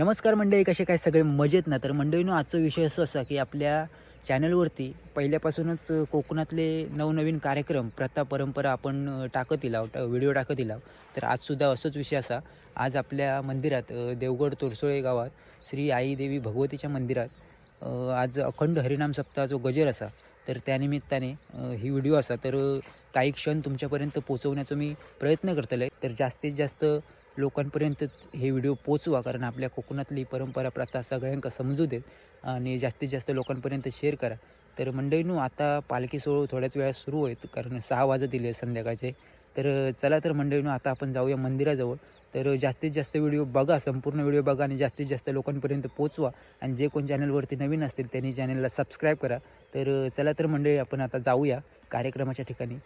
नमस्कार मंडळी कसे काय सगळे? मजेत ना? तर मंडळीनं आजचा विषय असं असा की आपल्या चॅनलवरती पहिल्यापासूनच कोकणातले नवनवीन कार्यक्रम प्रथा परंपरा आपण टाकत इलाव व्हिडिओ टाकत इलाव तर आजसुद्धा असंच विषय असा. आज आपल्या मंदिरात देवगड तोरसोळे गावात श्री आई देवी भगवतीच्या मंदिरात आज अखंड हरिनाम सप्ताह जो गजर असा तर त्यानिमित्ताने ही व्हिडिओ असा. तर काही क्षण तुमच्यापर्यंत पोचवण्याचा मी प्रयत्न करतले तर जास्तीत जास्त लोकांपर्यंत हे व्हिडिओ पोचवा कारण आपल्या कोकणातली परंपरा प्रथा सगळ्यांका समजू देत आणि जास्तीत जास्त लोकांपर्यंत शेअर करा. तर मंडळीनू आता पालखी सोहळं थोड्याच वेळात सुरू होईल कारण सहा वाजत दिले संध्याकाळचे. तर चला तर मंडळीनू आता आपण जाऊया मंदिराजवळ. तर जास्तीत जास्त व्हिडिओ बघा संपूर्ण व्हिडिओ बघा आणि जास्तीत जास्त लोकांपर्यंत पोचवा आणि जे कोण चॅनलवरती नवीन असतील त्यांनी चॅनलला सबस्क्राईब करा. तर चला तर मंडळी आपण आता जाऊया कार्यक्रमाच्या ठिकाणी.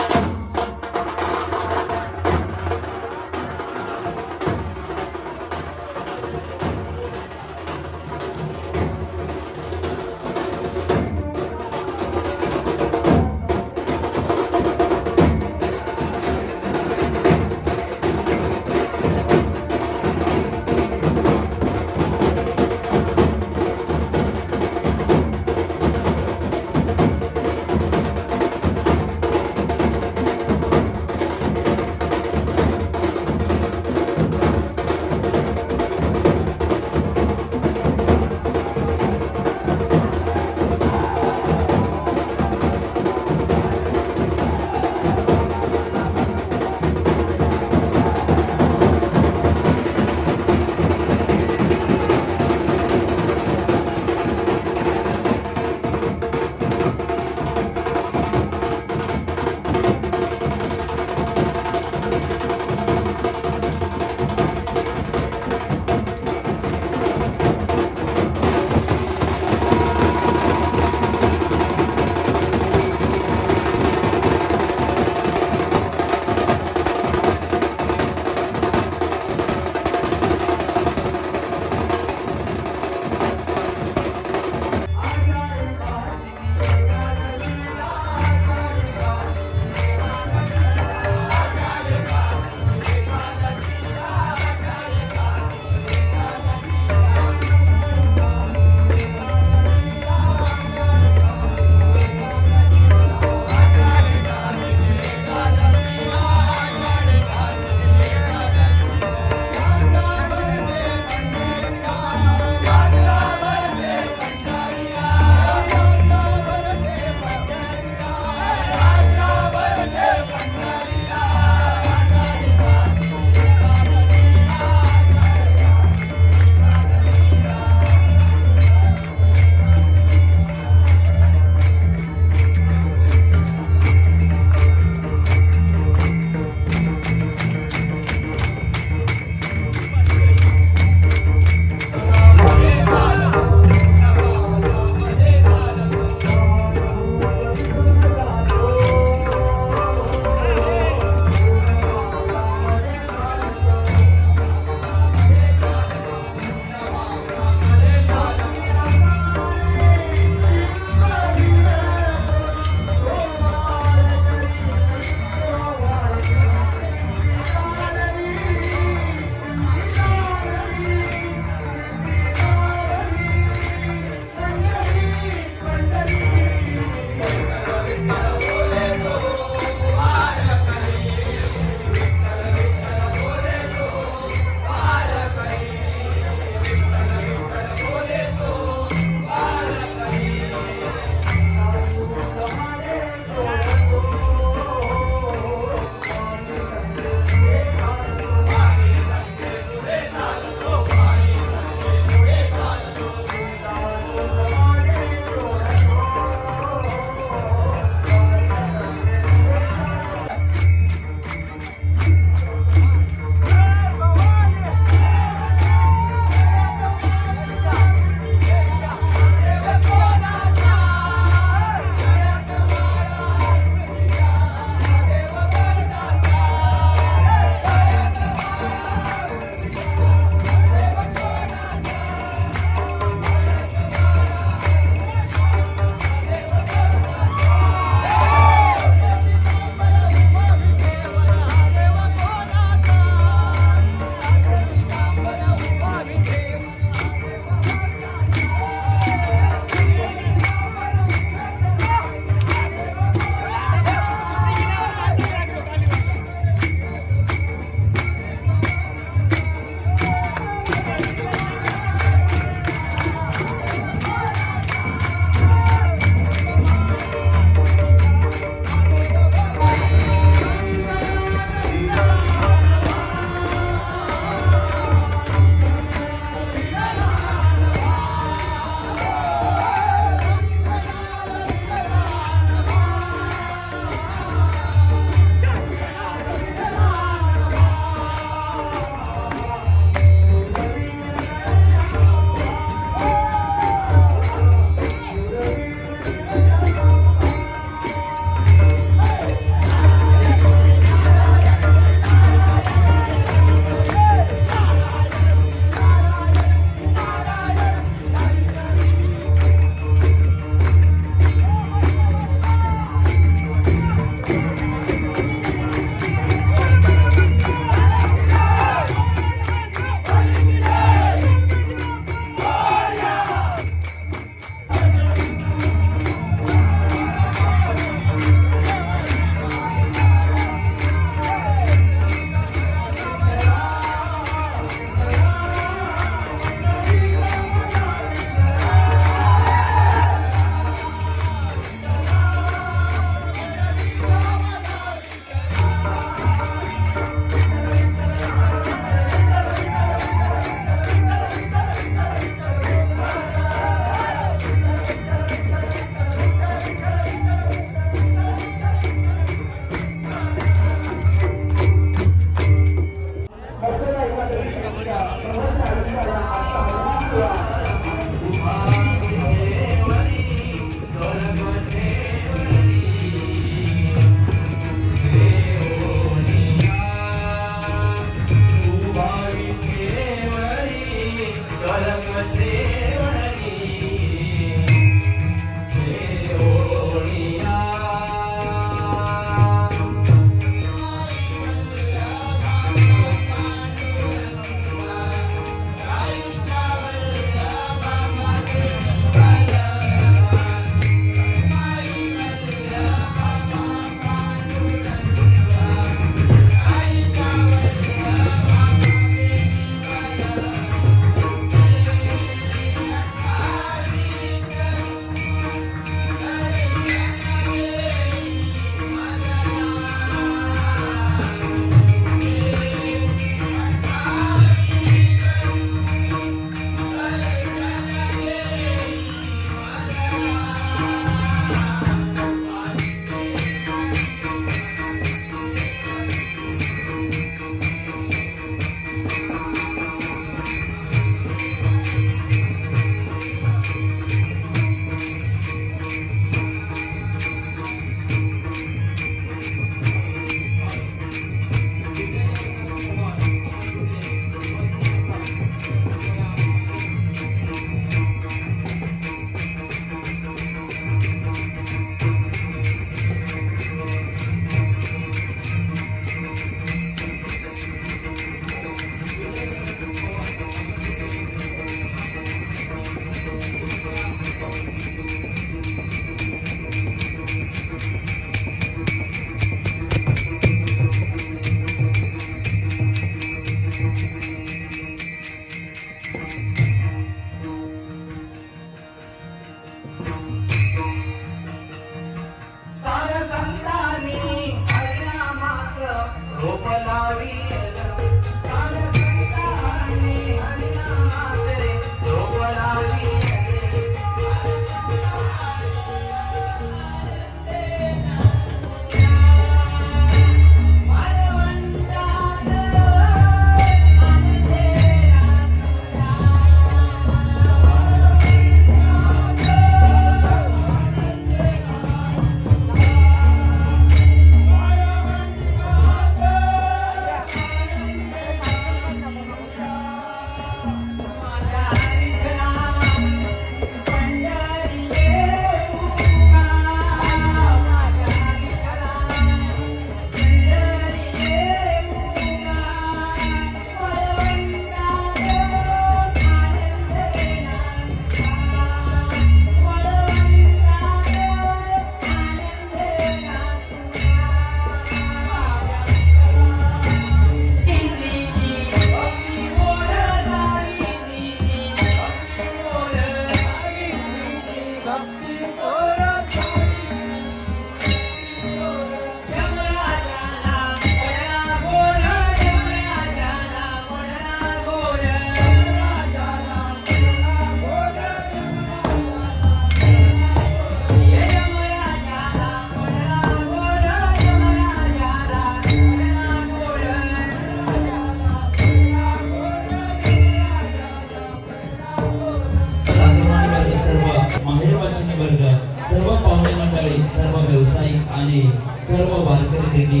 माहेरवासिनी वर्ग सर्व पाहुणे मंडळी सर्व व्यावसायिक आणि सर्व वारकरी दिंडी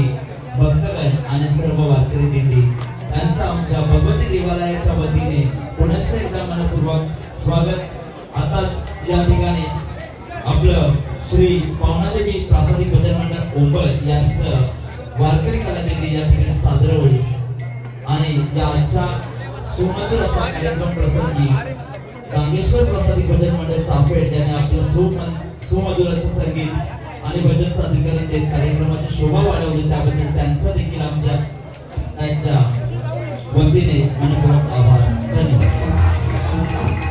भक्तगण आणि सर्व वारकरी दिंडी त्यांचा आमच्या भगवती देवालयाच्या वतीने पुनश्च एकदा मनपूर्वक स्वागत आताच या ठिकाणी आपलं श्री पावनादेवी प्राथमिक भजन मंडळ ओंबळ यांचं वारकरी कला या ठिकाणी साजरं होईल आणि या आजच्या सुमधुर अशा कार्यक्रम प्रसंगी रामेश्वर प्रसादी भजन मंडळ चाफेड याने आपलं सुमन सुमधुर असं संगीत आणि भजन सादरीकरण देत कार्यक्रमाची शोभा वाढवली. त्याबद्दल त्यांचा देखील आमच्या त्यांच्या वतीने मनपूर्वक आभार. धन्यवाद.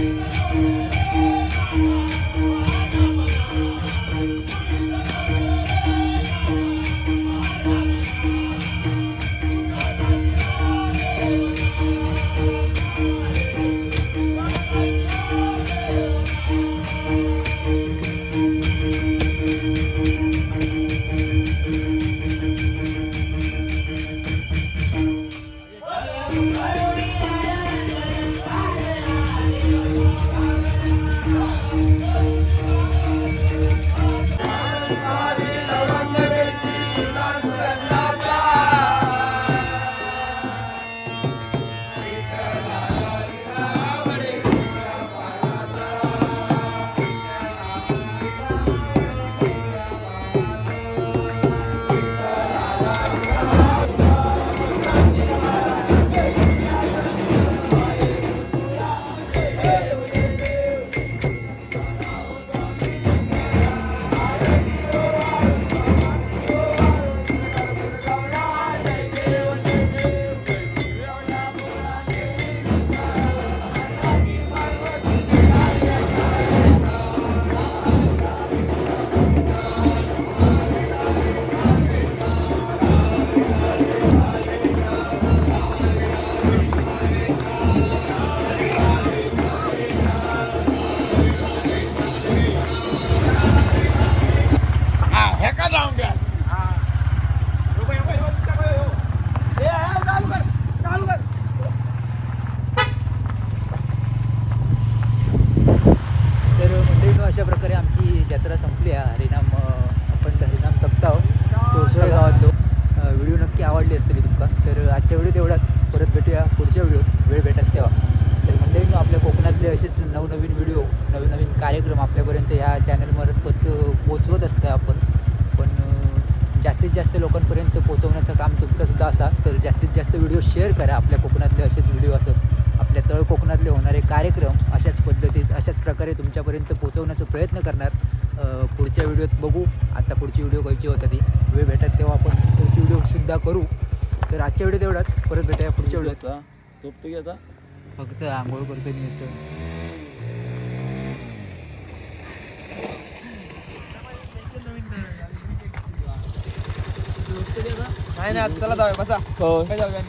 Thank you. आमची जत्रा संपली आहे. हरिनाम आपण हरिनाम सप्ताह तोरसोळे गावात व्हिडिओ नक्की आवडली असतली तुमका. तर आजच्या व्हिडिओ तेवढाच. परत भेटूया पुढच्या व्हिडिओ वेळ भेटत तेव्हा तर मंडळी आपल्या कोकणातले असेच नवनवीन व्हिडिओ नवीन नवीन कार्यक्रम आपल्यापर्यंत ह्या चॅनलमार्फत पोचवत असतं आपण. पण जास्तीत जास्त लोकांपर्यंत पोचवण्याचं काम तुमचंसुद्धा असा. तर जास्तीत जास्त व्हिडिओ शेअर करा. आपल्या कोकणातले असेच व्हिडिओ असत आपल्या तळ कोकणातले होणारे कार्यक्रम अशाच पद्धतीत अशाच प्रकारे तुमच्यापर्यंत पोचवण्याचा प्रयत्न करणार. पुढच्या व्हिडिओत बघू. आता पुढची व्हिडिओ खायची होता ती. वेळ भेटत तेव्हा आपण पुढची व्हिडिओसुद्धा करू. तर आजच्या व्हिडिओ तेवढाच परत भेटूया पुढच्या व्हिडिओ झोपतो की आता? फक्त आंघोळ करतो नाही येतं नाही नाही आता चला जाऊया. बसा. हो काय जाऊया